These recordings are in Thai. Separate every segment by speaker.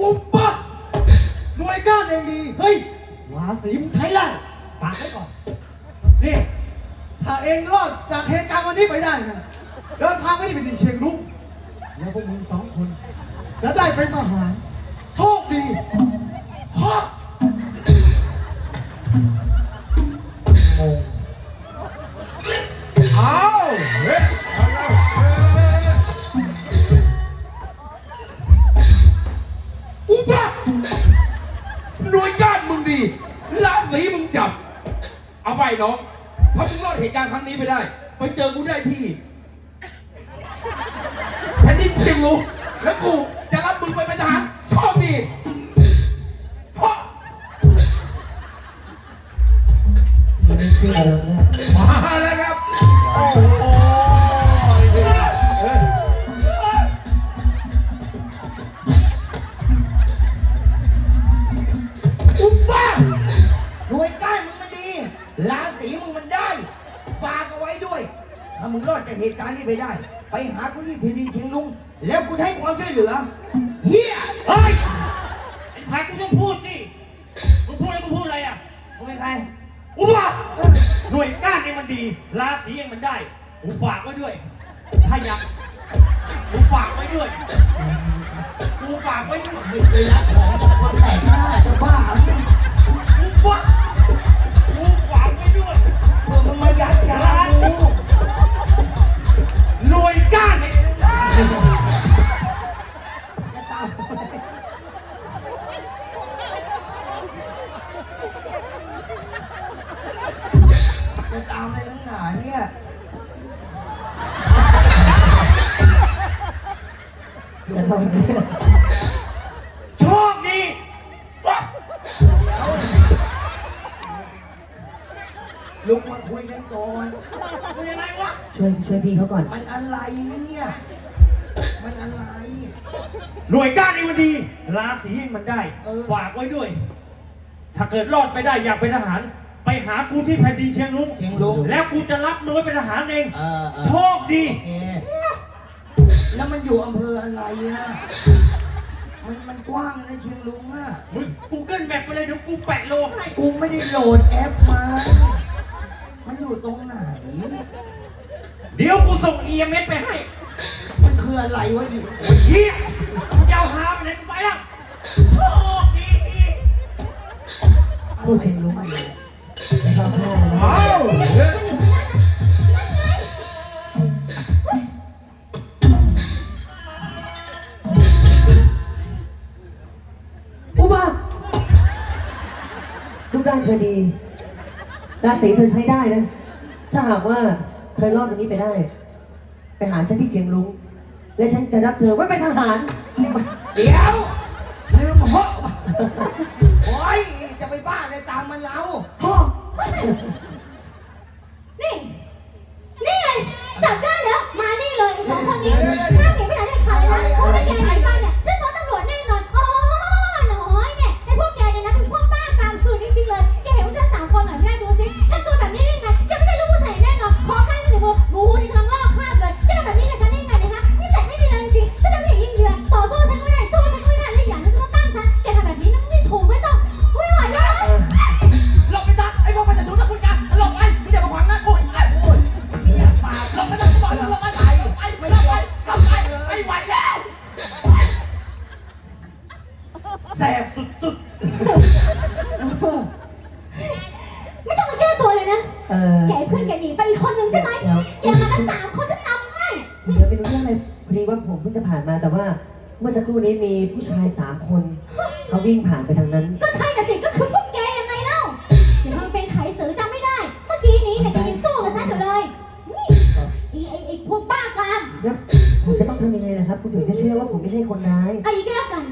Speaker 1: อุปปะหน่วยก้านเองดี เฮ้ยหวาสีมึงใช้ได้ฝากไว้ก่อน นี่ ถ้าเองรอดจากเหตุการณ์วันนี้ไปได้นะเดินทางไม่ได้เป็นดินเชียงรุ้งแล้วพวกมึงสองคน จะได้เป็นทหาร โชคดีฮะ
Speaker 2: ไปเจอกูได้ที่แผ่นดินเชียงรุ้งแล้วกูจะรับมึงไปเป็นทหารโชคดีเพราะ
Speaker 3: ไม่เชื่อเลย นี้
Speaker 1: ไปได้ ไปหากูที่แผ่นดินเชียงรุ้งแล้วกูจะให้ความช่วยเหลือเฮีย
Speaker 4: เฮ้ยไอ้พัดกูต้องพูดสิมึงพูดแล้วมึงพูดอะไรอะ
Speaker 1: กูเป็นใคร
Speaker 4: อุบะหน่วยก้านเองมันดีราศีเองมันได้กูฝากไว้ด้วยถ้าอยากกูฝากไว้ด้วยกูฝากไว้ด้วย
Speaker 1: ไม่เคยรับของจากคนแปลกหน้าจะบ้าหรือไง
Speaker 4: อุบะกูฝากไว้ด้วย โชคดีวะ
Speaker 1: ลุกมาคุยกันก่อน
Speaker 4: มึงยังไงวะ
Speaker 3: ช่วยช่วยพี่เขาก่อน
Speaker 1: มันอะไรเนี่ย มันอะไร
Speaker 4: หน่วยก้านเองมันดี ราศีเองมันได้
Speaker 1: เออ
Speaker 4: ฝากไว้ด้วย ถ้าเกิดรอดไปได้อยากเป็นทหาร ไปหากูที่แผ่นดินเชียงรุ้ง
Speaker 1: เชียงรุ้ง
Speaker 4: แล้วกูจะรับมึงไว้เป็นทหารเอง
Speaker 1: เออเออ
Speaker 4: โชคดี
Speaker 1: โอเค แล้วมันอยู่อำเภออะไรอะมันมันกว้างนะเชียงรุ้งอะ
Speaker 4: มึงกูเกิลแมปไปเลยเดี๋ยวกูแปะโลให้
Speaker 1: กูไม่ได้โหลดแอปมา มันอยู่ตรงไหน
Speaker 4: เดี๋ยวกูส่ง EMS ไปให้
Speaker 1: มันคืออะไรวะอีก
Speaker 4: โอ้ยเฮียกูจะเอาหาไปไหนกูไปแล้วโชคดี
Speaker 3: ผู้เชียงรู้มันเลยนะครับพ่อ
Speaker 2: เอาเอ
Speaker 3: ดี ราศีเธอใช้ได้นะ ถ้าหากว่าเธอรอดวันนี้ไปได้ ไปหาฉันที่เชียงรุ้งและฉันจะรับเธอไว้เป็นทหาร
Speaker 5: เดี๋
Speaker 3: ยวไม่รู้เรื่องอะไรพอดีว่าผมเพิ่งจะผ่านมาแต่ว่า เมื่อสักครู่นี้มีผู้ชายสามคนเขาวิ่งผ่านไปทางนั้น
Speaker 5: ก็ใช่น่ะสิก็คือพวกแกยังไงเล่าเดี๋ยวมันเป็นไขสือจำไม่ได้ เมื่อกี้นี้เนี่ยแกยังสู้กับฉันอยู่เลยนี่ไอ้ไอ้ไอ้พวกบ้ากาม
Speaker 3: แล้วผมจะต้องทำยังไงนะครับ คุณถึงจะเชื่อว่าผมไม่ใช่คนร้าย
Speaker 5: เอาอีกแล้วกัน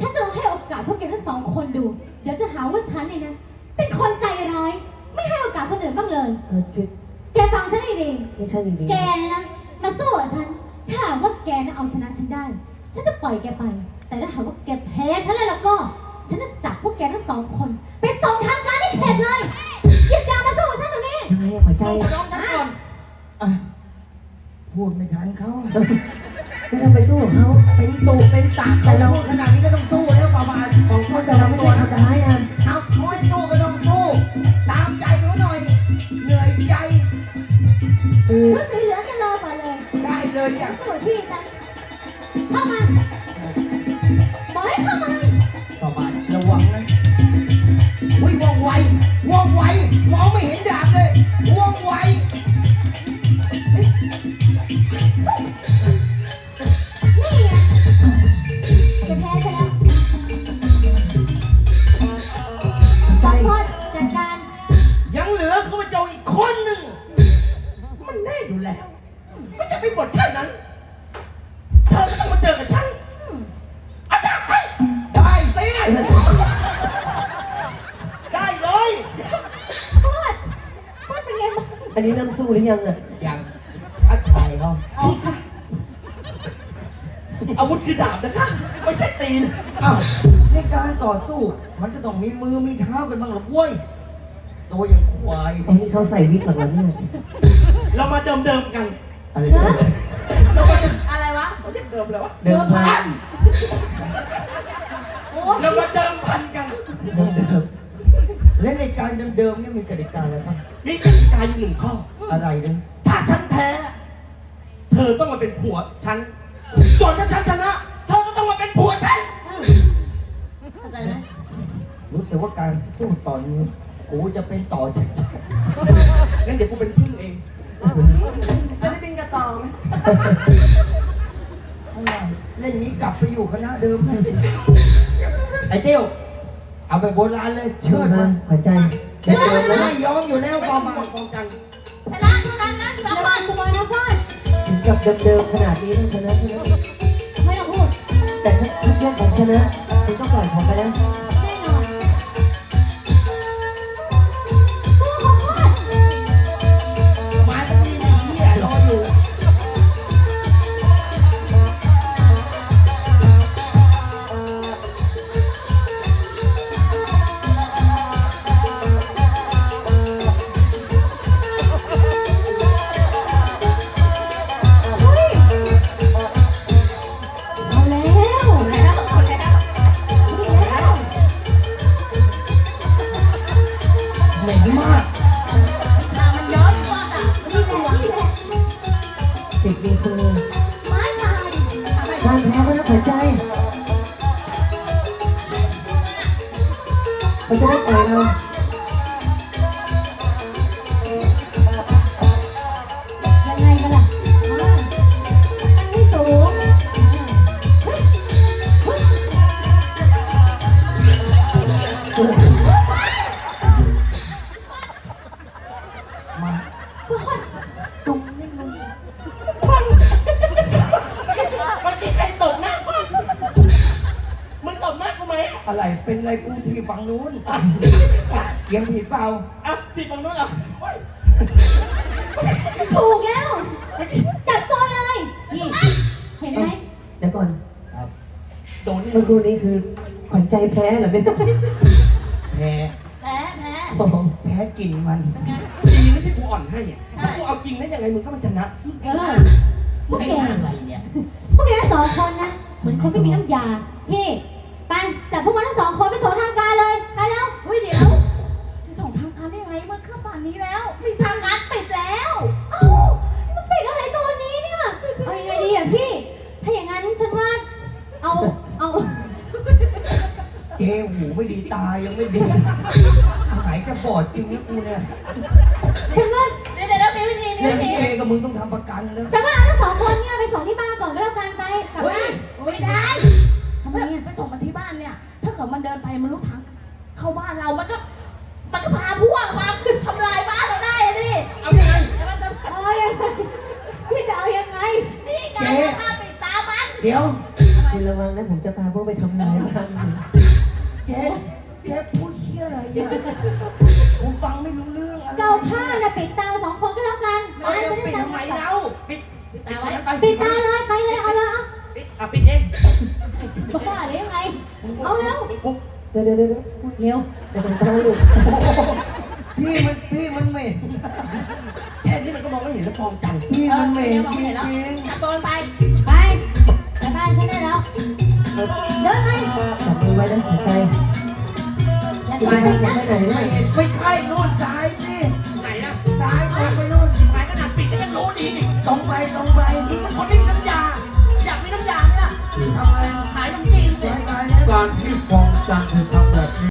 Speaker 5: ฉันจะลองให้โอกาสพวกแกทั้งสองคนดู เดี๋ยวจะหาว่าฉันเนี่ยนะเป็นคนใจร้าย ไม่ให้โอกาสคนอื่นบ้างเลย
Speaker 3: เออคือ
Speaker 5: แกฟังฉันให้ดี
Speaker 3: ไม่ใช่จริง
Speaker 5: แกนะ มาสู้กับฉัน ถ้าว่าแกนะเอาชนะฉันได้ ฉันจะปล่อยแกไป แต่ถ้าหากว่าแกแพ้ฉันเลยแล้วก็ ฉันจะจับพวกแกทั้งสองคน ไปส่งทางการนี่เข็ดเลยหยิบยาบมาสู้ฉันตรงนี้
Speaker 3: ยังไงอะใจ
Speaker 1: ร้องฉันก่อนะพูดไม่ทันเขา
Speaker 3: ไม่ต้องไปสู้กับเขา
Speaker 1: เป็นตูเป็นตาเขาพูดขนาดนี้ก็ต้องสู้แล้วประมาณข
Speaker 3: องคคนแต่เราไม่
Speaker 1: ไม่ใช่ใช่
Speaker 3: ทำร้ายนะ
Speaker 1: เอาน้อ
Speaker 3: สู้
Speaker 1: ก็ต้องสู้ ตามใจเขา
Speaker 3: หน่อย เหนื่อ
Speaker 1: ยใจ
Speaker 3: เออ ชุ
Speaker 5: ดสีเหลื
Speaker 1: เลยจ้ะ
Speaker 5: สวยพี่ฉันเข้ามา บ
Speaker 1: อ
Speaker 5: กให้เข้ามา
Speaker 1: สบายระวังนะวิ่งว่องไวว่องไวมองไม่เห็นดาบเลยว่องไวางทักทายเขา
Speaker 6: เอาค่ะอาวุธคือดาบนะคะ ไม่ใช่ตีน
Speaker 1: อ้าวในการต่อสู้ มันจะต้องมีมือมีเท้ากันบ้างหรอเว้ยตัวอย่างควาย
Speaker 3: ไอ้นี่เขาใส่วิกหรอวะเนี่ย
Speaker 6: เรามาเดิมเดิมๆกัน
Speaker 1: อะไรนะ
Speaker 6: เรามาอะไรวะเราเรียกเดิมเลยวะ
Speaker 3: เดิมพัน
Speaker 6: เรามาเดิมพันกัน
Speaker 3: เดิมเดิม
Speaker 1: และในการเดิมๆเนี่ยมีกติกาอะไรบ้าง
Speaker 6: มีกติกาอยู่หนึ่งข้อ
Speaker 1: อะไรเนี่ย
Speaker 6: ถ้าฉันแพ้ เธอต้องมาเป็นผัวฉัน ส่วนถ้าฉันชนะ เธอก็ต้องมาเป็นผัวฉัน
Speaker 5: เข้าใจไหม
Speaker 1: รู้สึกว่าการสู้ตอนนี้กูจะเป็นต่อชัด
Speaker 6: งั้นเดี๋ยวกูเป็นพึ่งเองจะได้บินกระต่อไหม
Speaker 1: ๆอะไรเล่นนี้กลับไปอยู่คณะเดิมไหมไอ้เตี้ยวเอาไปโบราณเลย
Speaker 3: เชิ
Speaker 1: เชิ
Speaker 3: ญ
Speaker 1: ด
Speaker 3: มา
Speaker 1: มา
Speaker 3: ขวัญใจ
Speaker 1: เชิดมาไม่ยอมอยู่แล้ว
Speaker 6: ไม่
Speaker 1: พ
Speaker 6: ต้
Speaker 1: อ
Speaker 6: อง
Speaker 1: มา
Speaker 6: ห่วงกองจันทร์
Speaker 5: ชนะเท่านั้นนะสองคนกูบอยนะฟอน
Speaker 3: ถึงกับเดิมๆขนาดนี้ต้องชนะใช่ไหม
Speaker 5: ไม่ต้องพูด
Speaker 3: แต่ถ้าถ้าเพื่อนผมชนะคุณต้องปล่อยผมไปแล้ว
Speaker 5: แพ้
Speaker 3: ก็นะขวัญใจเขาจะได้ปล่อยเรา
Speaker 5: ยังไงกันล่ะมาอันนี้สูงเฮ้ยเถูกแล้ว จับตัวเลย นี่ เห็นไหม
Speaker 3: เดี๋ยวก่อน
Speaker 1: ครับ
Speaker 6: โดนนี่
Speaker 3: เมื่อครู่นี้คือขวัญใจแพ้เหรอเนี่ย
Speaker 1: แพ้
Speaker 5: แพ้แพ้
Speaker 3: โอ้โห
Speaker 1: แพ้กลิ่นมัน
Speaker 6: ดีไม่ใช่กูอ่อนให้อะถ้ากูเอาจริงได้ยังไงมึงก็มันชนะ
Speaker 5: เออพวกแก
Speaker 1: อะไรเนี่ย
Speaker 5: พวกแกทั้งสองคนนะ เหมือนคนไม่มีน้ำยา พี่ ไปจับพวกมันทั้งสองคนไปส่งทางการเลย ไปแล้วเฮ้ยเดี๋ยวจะส่งทางการได้ยังไงมันเข้าป่านนี้แล้วมีทางการปิดแล้ว เอ้ามันปิดอะไรตอนนี้เนี่ย เอายังไงดีอะพี่ ถ้าอย่างนั้นฉันว่า เอา เอา
Speaker 1: เจหูไม่ดีตายังไม่ดีหายจะบอดจริงนะกูเนี่ย
Speaker 5: ฉันว่าเดี๋ยวเดี๋ยวมีวิธีมี
Speaker 1: เล่น
Speaker 5: วิ
Speaker 1: ลิ
Speaker 5: ธี
Speaker 1: เกกับมึงต้องทำประกันแล้ว
Speaker 5: ฉันว่าเอาทั้งสองคนเนี่ยไปส่งที่บ้านก่อนก็แล้วกันไปกลับบ้าน
Speaker 7: ไม่ได้
Speaker 5: ทำไมอะ
Speaker 7: ไปส่งมันที่บ้านเนี่ย ถ้าเกิดมันเดินไปมันรู้ทางเข้าบ้านเรา มันก็ มันก็พาพวกมาทำลายบ้านเราได้อะดิ
Speaker 6: เอายังไง
Speaker 7: แล้วมันจะ
Speaker 5: เอายังไงพี่จะเอายังไง
Speaker 7: นี่ไง
Speaker 1: เจ๊
Speaker 7: ภาพปิดตามัน
Speaker 1: เดี๋ยว
Speaker 3: คุณระวังนะผมจะพาพวกไปทำลายบ้าน
Speaker 1: เจ๊เจ๊พูดเชี่ยอะไรอะผมฟังไม่รู้เรื่องอะไร
Speaker 5: เกาผ้าน่ะปิดตาสองคนก็แล้วกัน
Speaker 1: ไม่
Speaker 5: ไป
Speaker 1: ได้
Speaker 5: จะได้
Speaker 1: ปิด
Speaker 5: จำ
Speaker 1: ทำไมเราปิด
Speaker 7: ปิดตาไว้
Speaker 1: ไป
Speaker 5: ปิดตาเลยไปเลยเอาเลยเอา
Speaker 6: ปิดอะปิดเอง
Speaker 5: บ้าหรือยังไงเอาแล้ว
Speaker 6: กู
Speaker 3: เดี๋ยวเดี๋ยวเดี๋ยวเดี๋ยว
Speaker 5: เร็ว
Speaker 3: เดี๋ยวผมตามลูก
Speaker 1: พี่มันพี่มันเหม็น
Speaker 6: แค่นี้มันก็มองไม่เห็นแล้วกองจันทร์
Speaker 1: พี่มันเหม็น
Speaker 7: เดี๋ยว
Speaker 1: จ
Speaker 7: มองไม่เห็นแล้ว
Speaker 1: ริง
Speaker 7: จับตัวมันไป
Speaker 5: ไปไปบ้านฉันได้แล้วเดินไป
Speaker 3: จับมือไว้นะขวัญใจ
Speaker 5: อย่า
Speaker 3: คุณ
Speaker 5: ไป
Speaker 3: ไป
Speaker 5: นะ
Speaker 3: ไหน
Speaker 1: ๆ
Speaker 3: นะ
Speaker 1: ไม่เห็นไม่ใช่นู่นซ้ายสิ
Speaker 6: ไหนนะ
Speaker 1: ซ้ายตรงไปนู่น
Speaker 6: หมายขนาดปิดก็ยังรู้ดีอีก
Speaker 1: ตรงไปตรงไป